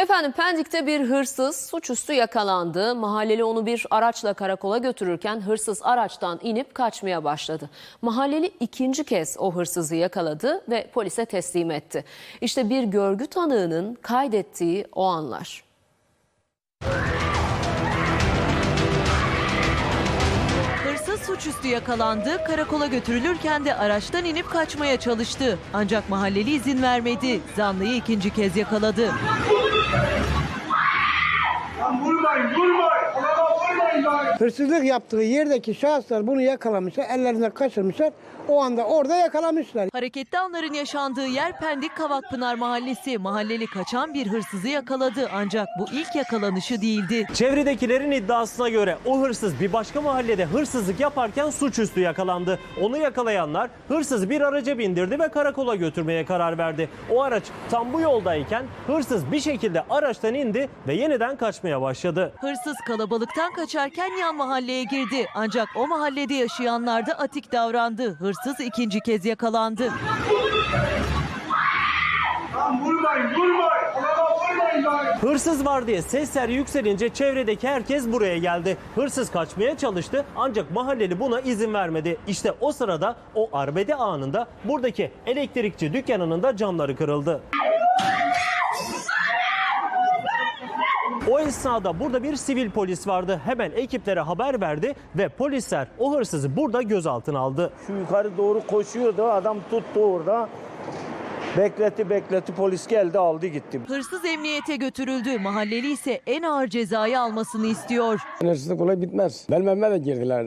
Efendim Pendik'te bir hırsız suçüstü yakalandı. Mahalleli onu bir araçla karakola götürürken hırsız araçtan inip kaçmaya başladı. Mahalleli ikinci kez o hırsızı yakaladı ve polise teslim etti. İşte bir görgü tanığının kaydettiği o anlar. Suçüstü yakalandı, karakola götürülürken de araçtan inip kaçmaya çalıştı. Ancak mahalleli izin vermedi. Zanlıyı ikinci kez yakaladı. Lan vurmayın, vurmayın. Adama vurmayın lan. Hırsızlık yaptığı yerdeki şahıslar bunu yakalamışlar, ellerinden kaçırmışlar. O anda orada yakalamışlar. Hareketli anların yaşandığı yer Pendik Kavakpınar Mahallesi. Mahalleli kaçan bir hırsızı yakaladı ancak bu ilk yakalanışı değildi. Çevredekilerin iddiasına göre o hırsız bir başka mahallede hırsızlık yaparken suçüstü yakalandı. Onu yakalayanlar hırsızı bir araca bindirdi ve karakola götürmeye karar verdi. O araç tam bu yoldayken hırsız bir şekilde araçtan indi ve yeniden kaçmaya başladı. Hırsız kalabalıktan kaçarken yan mahalleye girdi. Ancak o mahallede yaşayanlar da atik davrandı. Hırsız ikinci kez yakalandı. Lan vurmayın, vurmayın. Hırsız var diye sesler yükselince çevredeki herkes buraya geldi. Hırsız kaçmaya çalıştı ancak mahalleli buna izin vermedi. İşte o sırada o arbede anında buradaki elektrikçi dükkanının da camları kırıldı. O esnada burada bir sivil polis vardı. Hemen ekiplere haber verdi ve polisler o hırsızı burada gözaltına aldı. Şu yukarı doğru koşuyordu. Adam tuttu orada. Bekletti bekletti polis geldi aldı gitti. Hırsız emniyete götürüldü. Mahalleli ise en ağır cezayı almasını istiyor. Hırsızlık kolay bitmez. Benim evime de girdiler.